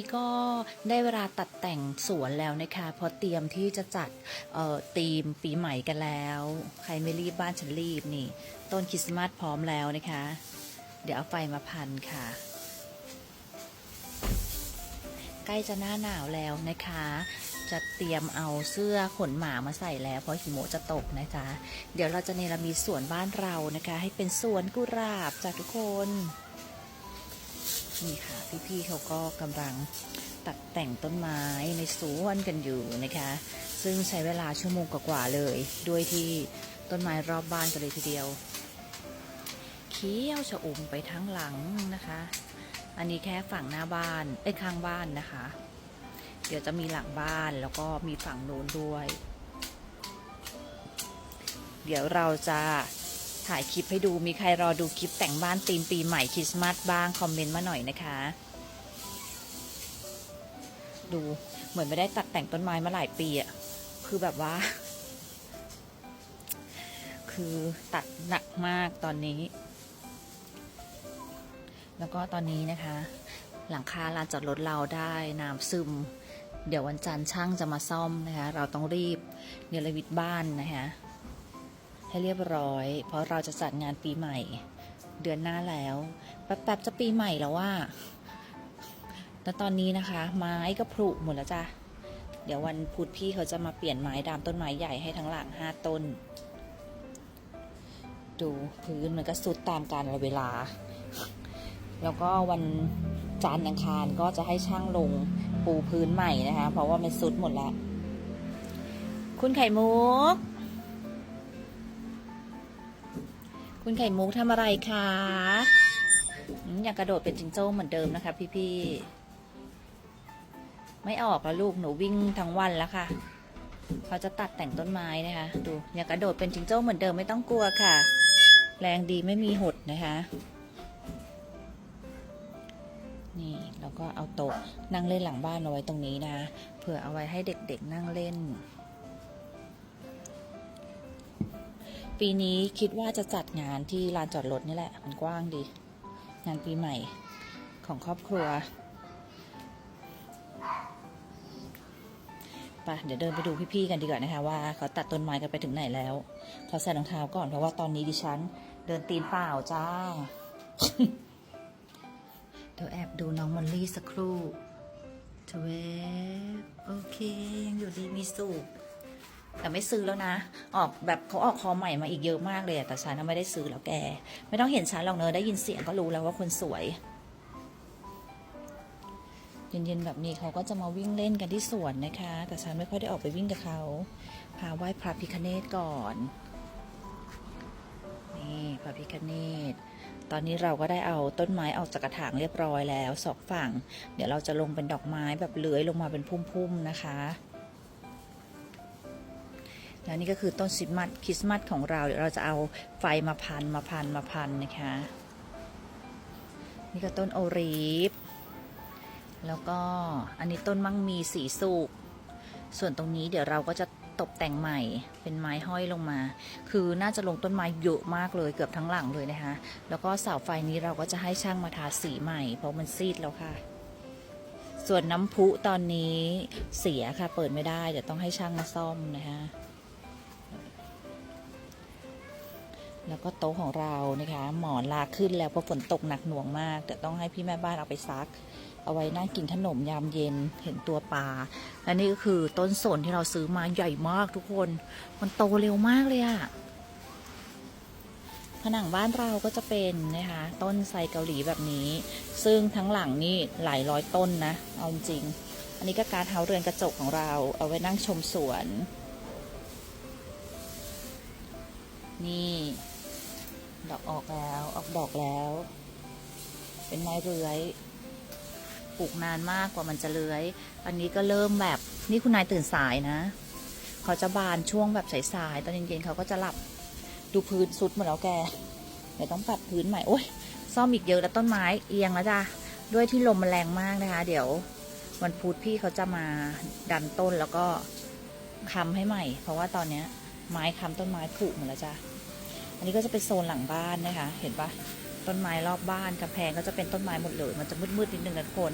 นี่ก็ได้เวลาตัดแต่งสวนแล้วนะคะเพราะเตรียมที่จะจัดเอ่อธีมปีใหม่กันแล้ว ใครไม่รีบบ้านฉันรีบนี่ ต้นคริสต์มาสพร้อมแล้วนะคะ เดี๋ยวเอาไฟมาพันค่ะ ใกล้จะหน้าหนาวแล้วนะคะ จะเตรียมเอาเสื้อขนหมามาใส่แล้ว เพราะหิมะจะตกนะคะ เดี๋ยวเราจะเนรมิตสวนบ้านเรานะคะ ให้เป็นสวนกุหลาบจากทุกคน นี่ค่ะ พี่ๆเขาก็กำลังตัดแต่งต้นไม้ในสวนกันอยู่นะคะ ซึ่งใช้เวลาชั่วโมงกว่าๆเลย ด้วยที่ต้นไม้รอบบ้านกันเลยทีเดียวเคี้ยวชะอุ่มไปทั้งหลังนะคะ อันนี้แค่ฝั่งหน้าบ้านเอ้ยข้างบ้านนะคะ เดี๋ยวจะมีหลังบ้านแล้วก็มีฝั่งโน้นด้วย เดี๋ยวเราจะ ถ่ายคลิปให้ดูมีใครรอดูคลิปแต่งบ้านตีมปีใหม่คริสต์มาสบ้างคอมเมนต์มาหน่อยนะคะ ดูเหมือนไม่ได้ตัดแต่งต้นไม้มาหลายปีอะคือแบบว่า คือตัดหนักมากตอนนี้ แล้วก็ตอนนี้นะคะ หลังคาลานจอดรถเราได้น้ำซึม เดี๋ยววันจันทร์ช่างจะมาซ่อมนะคะ เราต้องรีบเนรมิตบ้านนะคะ ให้เรียบร้อย เพราะเราจะจัดงานปีใหม่ เดือนหน้าแล้วแป๊บๆจะปีใหม่แล้วว่าแล้วตอนนี้นะคะ ไม้ก็ผุหมดแล้วจ้ะเดี๋ยววันพุธพี่เขาจะมาเปลี่ยนไม้ดามต้นไม้ใหญ่ให้ทั้งหลังห้าต้น ดูพื้นมันก็สุดตามกาลเวลา แล้วก็วันจันทร์อังคารก็จะให้ช่างลงปูพื้นใหม่นะคะ เพราะว่ามันสุดหมดแล้ว คุณไข่มุก คุณไข่มุกทำอะไรคะอยากกระโดดเป็นจิงโจ้เหมือนเดิมนะคะ พี่ๆ ไม่ออกแล้วลูกหนูวิ่งทั้งวันแล้วค่ะ เขาจะตัดแต่งต้นไม้นะคะ ดูอยากกระโดดเป็นจิงโจ้เหมือนเดิมไม่ต้องกลัวค่ะ แรงดีไม่มีหดนะคะ นี่แล้วก็เอาโต๊ะนั่งเล่นหลังบ้านเอาไว้ตรงนี้นะเผื่อเอาไว้ให้เด็กๆนั่งเล่น ปีนี้คิดว่าจะจัดงานที่ลานจอดรถนี่แหละ มันกว้างดี งานปีใหม่ของครอบครัวไปเดี๋ยวเดินไปดูพี่ๆกันดีกว่านะคะว่าเขาตัดต้นไม้กันไปถึงไหนแล้วเขาใส่รองเท้าก่อนเพราะว่าตอนนี้ดิฉัน เดินตีนเปล่าจ้า เดี๋ยวแอบดูน้องมอลลี่สักครู่ทเวโอเค ยังอยู่ดีมีสุข แต่ไม่ซื้อแล้วนะ ออกแบบเขาออกคอใหม่มาอีกเยอะมากเลยอะแต่ฉันน่ะไม่ได้ซื้อแล้วแก ไม่ต้องเห็นฉันหรอกเนอะได้ยินเสียงก็รู้แล้วว่าคนสวย เย็นๆแบบนี้เขาก็จะมาวิ่งเล่นกันที่สวนนะคะ แต่ฉันไม่ค่อยได้ออกไปวิ่งกับเขา พาไหว้พระพิคเนตก่อน นี่พระพิคเนตตอนนี้เราก็ได้เอาต้นไม้ออกจากกระถางเรียบร้อยแล้วสองฝั่ง เดี๋ยวเราจะลงเป็นดอกไม้แบบเลื้อยลงมาเป็นพุ่มๆนะคะ แล้วนี่ก็คือต้นคริสมาสคริสต์มาสของเราเดี๋ยวเราจะเอาไฟมาพันมาพันมาพันนะคะ นี่ก็ต้นโอรีฟแล้วก็อันนี้ต้นมั่งมีสีสุกส่วนตรงนี้เดี๋ยวเราก็จะตกแต่งใหม่เป็นไม้ห้อยลงมา คือน่าจะลงต้นไม้เยอะมากเลยเกือบทั้งหลังเลยนะคะ แล้วก็เสาไฟนี้เราก็จะให้ช่างมาทาสีใหม่ เพราะมันซีดแล้วค่ะ ส่วนน้ำพุตอนนี้เสียค่ะเปิดไม่ได้เดี๋ยวต้องให้ช่างมาซ่อมนะคะ แล้วก็โต๊ะของเรานะคะ หมอนลากขึ้นแล้วเพราะฝนตกหนักหน่วงมากแต่ต้องให้พี่แม่บ้านเอาไปซัก เอาไว้นั่งกินขนมยามเย็นเห็นตัวปลาและนี่ก็คือต้นสนที่เราซื้อมาใหญ่มากทุกคน มันโตเร็วมากเลยอะผนังบ้านเราก็จะเป็นนะคะต้นไทรเกาหลีแบบนี้ ซึ่งทั้งหลังนี่หลายร้อยต้นนะเอาจริง อันนี้ก็การเท้าเรือนกระจกของเราเอาไว้นั่งชมสวน นี่ ดอกออกแล้ว ออกดอกแล้ว เป็นไม้เรื้อย ปลูกนานมากกว่ามันจะเลื้อย อันนี้ก็เริ่มแบบนี่คุณนายตื่นสายนะ เขาจะบานช่วงแบบสายๆตอนเย็นๆเขาก็จะหลับดูพื้นสุดหมดแล้วแกเดี๋ยวต้องปรับพื้นใหม่โอ้ยซ่อมอีกเยอะแล้วต้นไม้เอียงแล้วจ้ะด้วยที่ลมมันแรงมากนะคะ เดี๋ยววันพุธพี่เขาจะมาดันต้นแล้วก็ค้ำให้ใหม่ เพราะว่าตอนเนี้ยไม้ค้ำต้นไม้ผุหมดแล้วจ้ะ อันนี้ก็จะเป็นโซนหลังบ้านนะคะ เห็นปะต้นไม้รอบบ้านกำแพงก็จะเป็นต้นไม้หมดเลย มันจะมืดๆนิดนึงนะทุกคน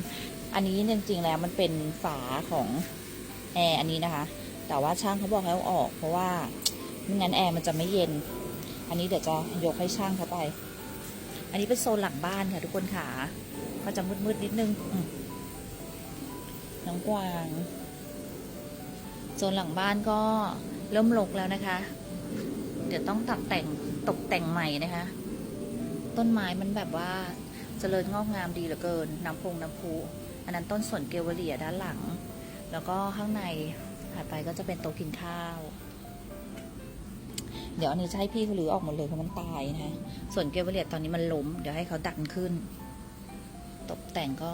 อันนี้จริงๆแล้วมันเป็นฝาของแอร์อันนี้นะคะ แต่ว่าช่างเขาบอกให้เอาออก เพราะว่าไม่งั้นแอร์มันจะไม่เย็น อันนี้เดี๋ยวจะยกให้ช่างเขาไป อันนี้เป็นโซนหลังบ้านค่ะทุกคนขาก็จะมืดๆนิดนึงน้องกวางโซนหลังบ้านก็เริ่มรกแล้วนะคะ เดี๋ยวต้องตัดแต่ง ตกแต่งใหม่นะคะ ต้นไม้มันแบบว่าเจริญงอกงามดีเหลือเกิน น้ำพงน้ำพุอันนั้นต้นสนเกลวเลียด้านหลัง แล้วก็ข้างในถัดไปก็จะเป็นโต๊ะกินข้าว เดี๋ยวอันนี้จะให้พี่เขาลือออกหมดเลยเพราะมันตายนะคะส่วนเกลวเลียตอนนี้มันล้ม เดี๋ยวให้เขาดันขึ้น ตกแต่งก็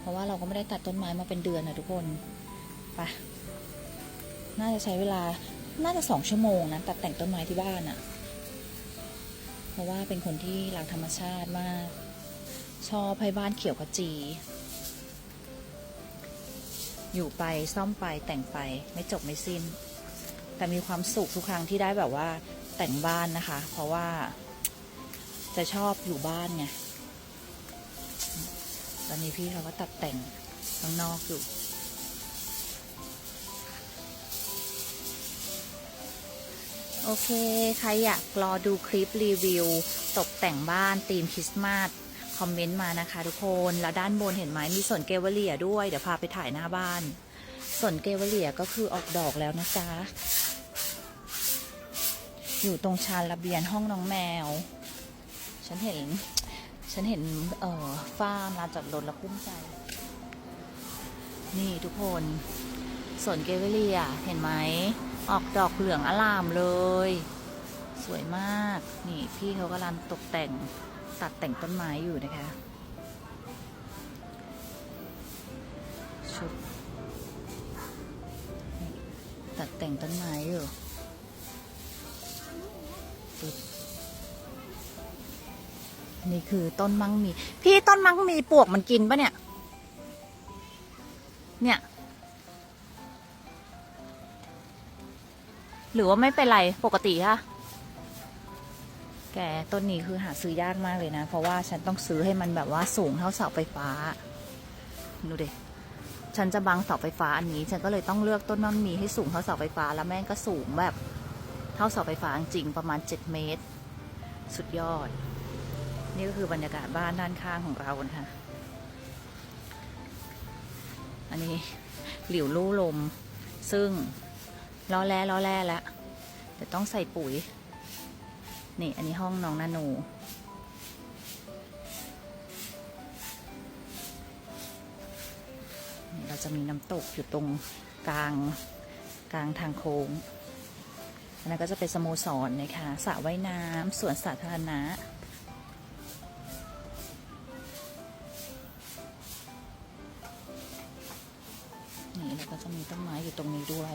เพราะว่าเราก็ไม่ได้ตัดต้นไม้มาเป็นเดือนนะทุกคนไปน่าจะใช้เวลา น่าจะสองชั่วโมงนะตัดแต่งต้นไม้ที่บ้านอะ่ะ เพราะว่าเป็นคนที่รักธรรมชาติมาก ชอบให้บ้านเขียวขจี อยู่ไปซ่อมไปแต่งไปไม่จบไม่สิ้น แต่มีความสุขทุกครั้งที่ได้แบบว่าแต่งบ้านนะคะ เพราะว่าจะชอบอยู่บ้านไงตอนนี้พี่เขาก็ตัดแต่งข้างนอกอยู่ โอเค ใครอยากรอดูคลิปรีวิว ตกแต่งบ้านธีมคริสต์มาสคอมเมนต์มานะคะทุกคน แล้วด้านบนเห็นไหมมีสวนเกวเลียด้วย เดี๋ยวพาไปถ่ายหน้าบ้านสวนเกวเลียก็คือออกดอกแล้วนะจ๊ะ อยู่ตรงชานระเบียงห้องน้องแมว ฉันเห็น ฉันเห็น เอ่อ ฟ้ามลานจอดรถแล้วกุ้มใจ นี่ทุกคน สวนเกวเลียเห็นไหม ออกดอกเหลืองอลามเลย สวยมาก นี่พี่เขากำลังตกแต่งตัดแต่งต้นไม้อยู่นะคะชุดตัดแต่งต้นไม้อยู่ปึ๊บอันนี่คือต้นมังมี พี่ต้นมังมีปวกมันกินปะเนี่ย เนี่ย หรือว่าไม่เป็นไรปกติค่ะแกต้นนี้คือหาซื้อยากมากเลยนะ เพราะว่าฉันต้องซื้อให้มันแบบว่าสูงเท่าเสาไฟฟ้า ดูดิฉันจะบังเสาไฟฟ้าอันนี้ ฉันก็เลยต้องเลือกต้นมันมีให้สูงเท่าเสาไฟฟ้า แล้วแม่งก็สูงแบบเท่าเสาไฟฟ้าจริงประมาณ 7 เมตร สุดยอด นี่ก็คือบรรยากาศบ้านด้านข้างของเรานะคะอันนี้หลิวลู่ลม ซึ่ง ล้อแล่ล้อแล่แล้วเดี๋ยวต้องใส่ปุ๋ย นี่อันนี้ห้องน้องนาโนเราจะมีน้ำตกอยู่ตรงกลางกลางทางโค้งอันนั้นก็จะเป็นสโมสรนะคะสระว่ายน้ำสวนสาธารณะนี่แล้วก็จะมีต้นไม้อยู่ตรงนี้ด้วย